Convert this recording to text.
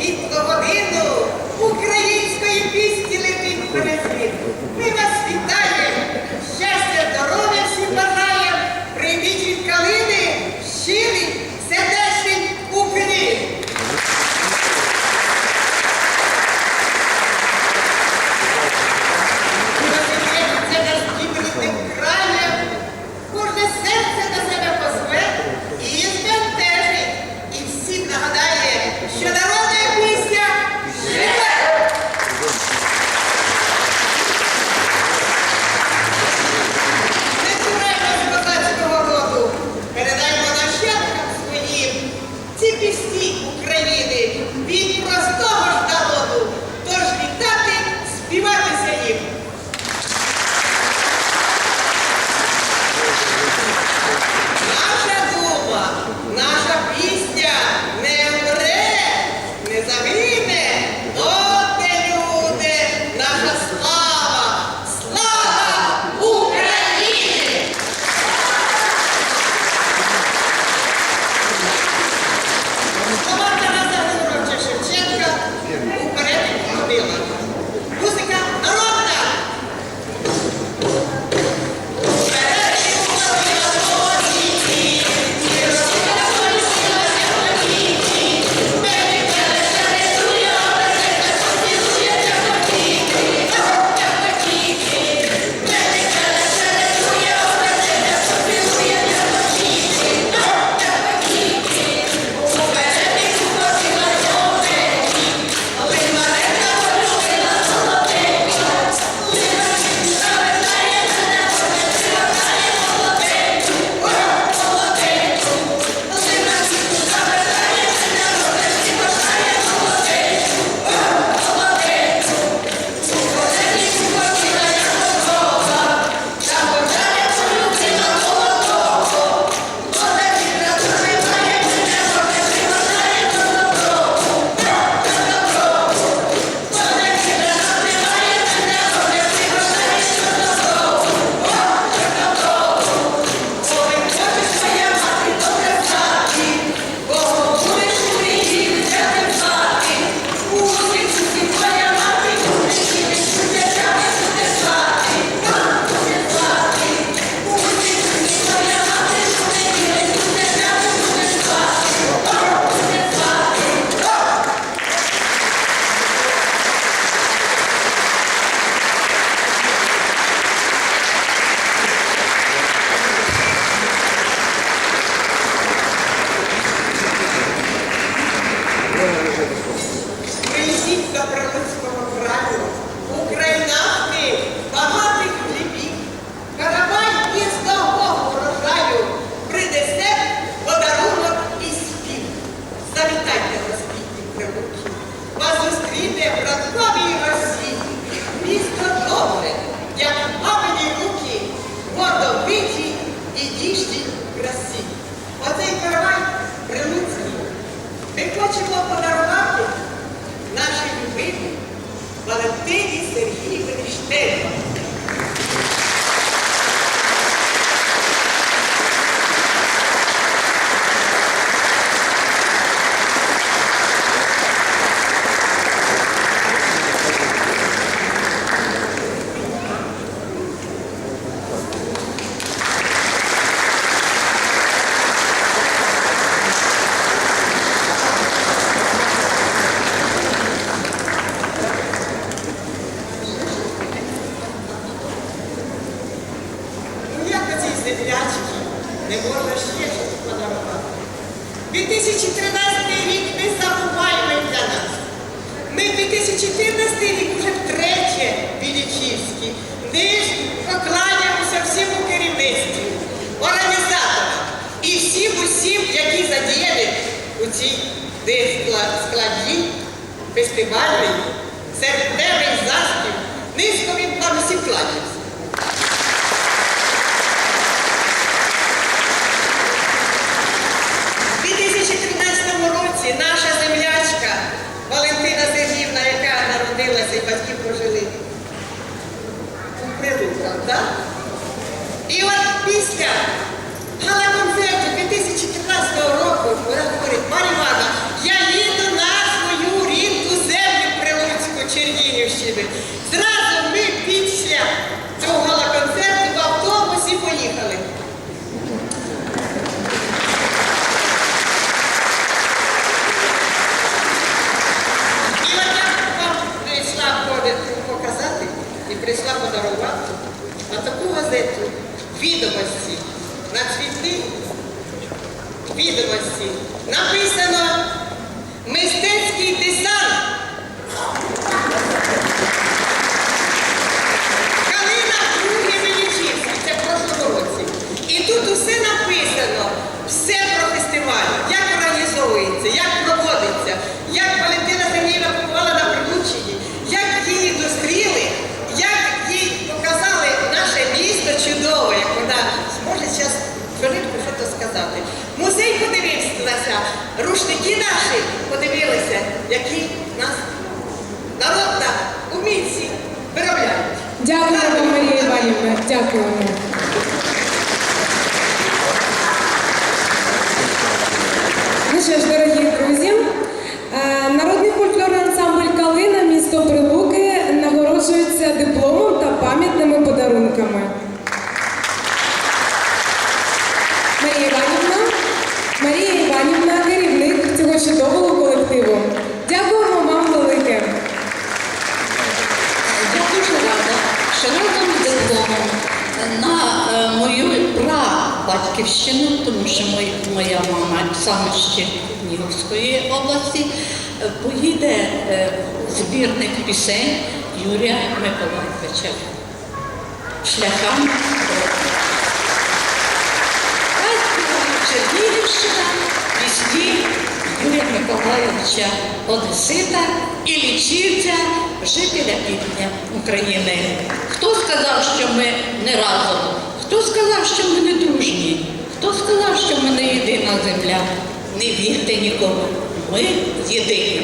від години. бачимо 2014 рік вже втретє Білічівський. Нижні покланяємося всьому керівництві, організаторам і всім усім, які задіяли у цій складі фестивальний серпневий заспів. Низько він нам всім кланяється. আজকে подарувати на таку газету відомості на цвіти, відомості написано мистецтво. рушники наші подивилися, які нас народна умінці виробляють. Дякуємо, Марія Іванівна, дякуємо. Ну що ж, дорогі друзі, е, народний фольклорний ансамбль Калина місто Прилуки нагороджується дипломом та пам'ятними подарунками. Марія на е, мою прабатьківщину, тому що моя мама саме ще Нігівської області, е, поїде е, збірник пісень Юрія Миколаєвича. Шляхам. Чернігівщина. Миколаївича Одесита і лічився жителя півдня України. Хто сказав, що ми не разом? Хто сказав, що ми не дружні? Хто сказав, що ми не єдина земля? Не вірте нікому. Ми єдині.